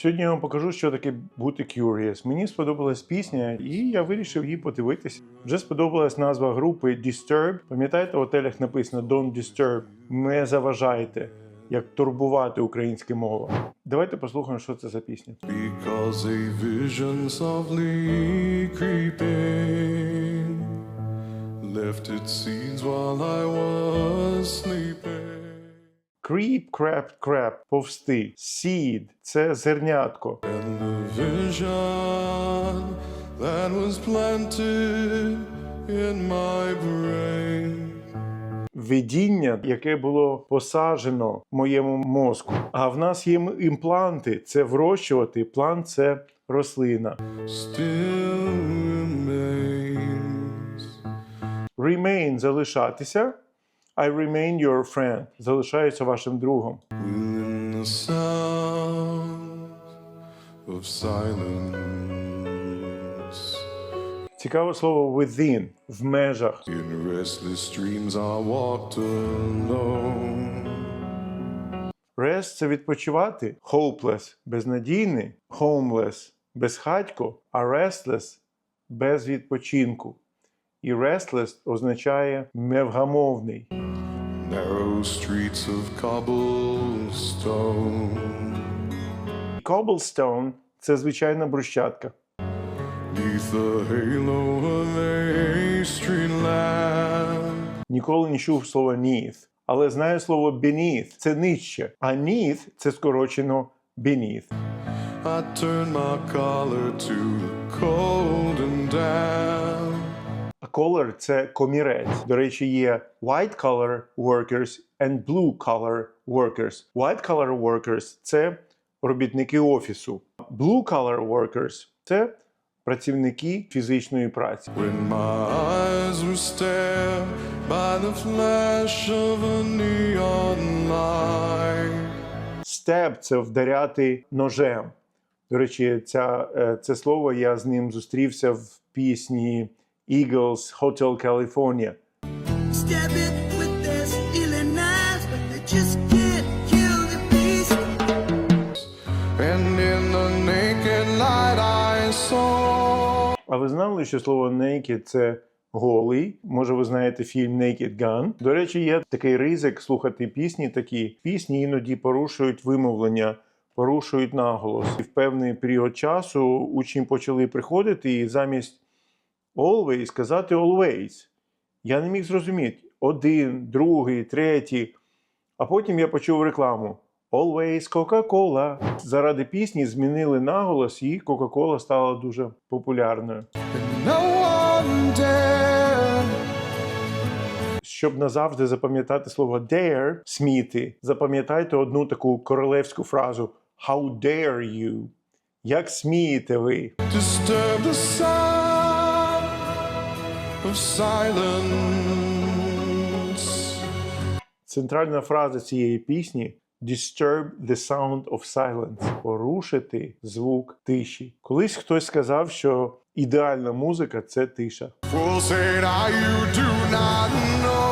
Сьогодні я вам покажу, що таке бути curious. Мені сподобалась пісня, і я вирішив її подивитись. Вже сподобалась назва групи Disturb. Пам'ятаєте, в отелях написано Don't disturb, не заважайте, як турбувати українська мова. Давайте послухаємо, що це за пісня. Because a vision softly creeping left its seeds while I was sleeping. Creep, crap, crap, повсти. Seed – це зернятко. And the vision that was planted in my brain Видіння, яке було посаджено в моєму мозку. А в нас є імпланти. Це врощувати. Плант це рослина. still remains. Remain залишатися. I remain your friend. Залишаюся вашим другом. Цікаве слово within в межах. Rest – це відпочивати. Hopeless – безнадійний. Homeless – безхатько. А restless – без відпочинку. І restless означає невгамовний. Narrow streets of cobblestone. Cobblestone – це звичайна брусчатка. The halo of a. Ніколи не чув слова neath, але знаю слово beneath – це нижче. А neath – це скорочено beneath. I turned my collar to cold and damp. А color – це комірець. До речі, є white collar workers and blue collar workers. White collar workers – це робітники офісу. Blue collar workers – це працівники фізичної праці. When my eyes were stared by the flash of a neon light. Step – це вдаряти ножем. До речі, ця, е, це слово я з ним зустрівся в пісні Eagles Hotel California. А ви знали, що слово naked – це голий? Може, ви знаєте фільм Naked Gun? До речі, є такий ризик слухати пісні такі. Пісні іноді порушують вимовлення, порушують наголос. І в певний період часу учні почали приходити і замість always сказати always. Я не міг зрозуміти. Один, другий, третій. А потім я почув рекламу. Always Coca-Cola. Заради пісні змінили наголос, і Coca-Cola стала дуже популярною. Щоб назавжди запам'ятати слово dare сміти, запам'ятайте одну таку королевську фразу How dare you? Як смієте ви? disturb the sound of silence. Центральна фраза цієї пісні Disturb the sound of silence. Порушити звук тиші. Колись хтось сказав, що ідеальна музика це тиша. Fool said I, you do not know.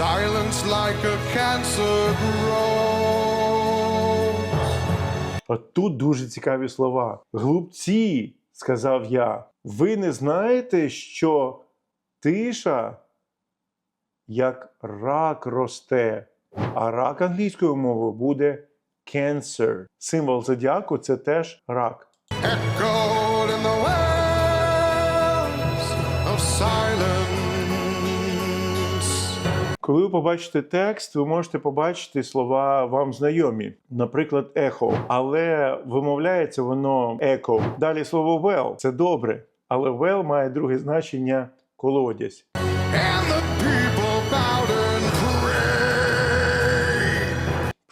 Silence like a cancer grows. А тут дуже цікаві слова. Глупці, сказав я. Ви не знаєте, що тиша як рак росте, а рак англійською мовою буде cancer. Символ зодіаку це теж рак. Коли ви побачите текст, ви можете побачити слова вам знайомі, наприклад, ехо, але вимовляється воно еко. Далі слово well – це добре, але well має друге значення колодязь.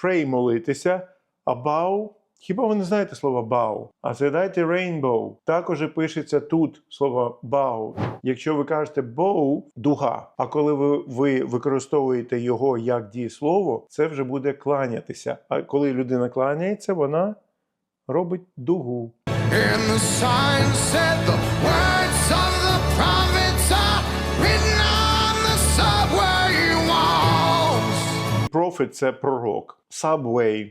Pray – молитися, а bow – хіба ви не знаєте слово bow? А згадайте rainbow. Також пишеться тут слово bow. Якщо ви кажете bow – дуга, а коли ви, ви використовуєте його як дієслово, це вже буде кланятися. А коли людина кланяється, вона робить дугу. And the sign said the words of the prophets are written on the subway walls. Prophet – це пророк. Subway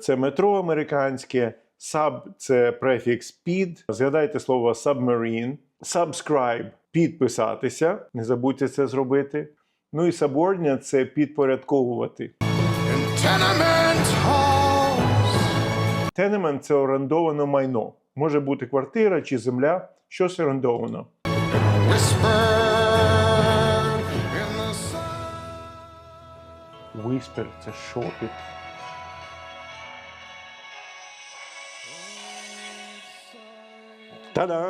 це метро американське, sub – це префікс під. Згадайте слово submarine, subscribe – підписатися. Не забудьте це зробити. Ну і subordinate – це підпорядковувати. tenement – це орендоване майно. Може бути квартира чи земля, щось орендовано. Whisper це шопіт. Ta-da!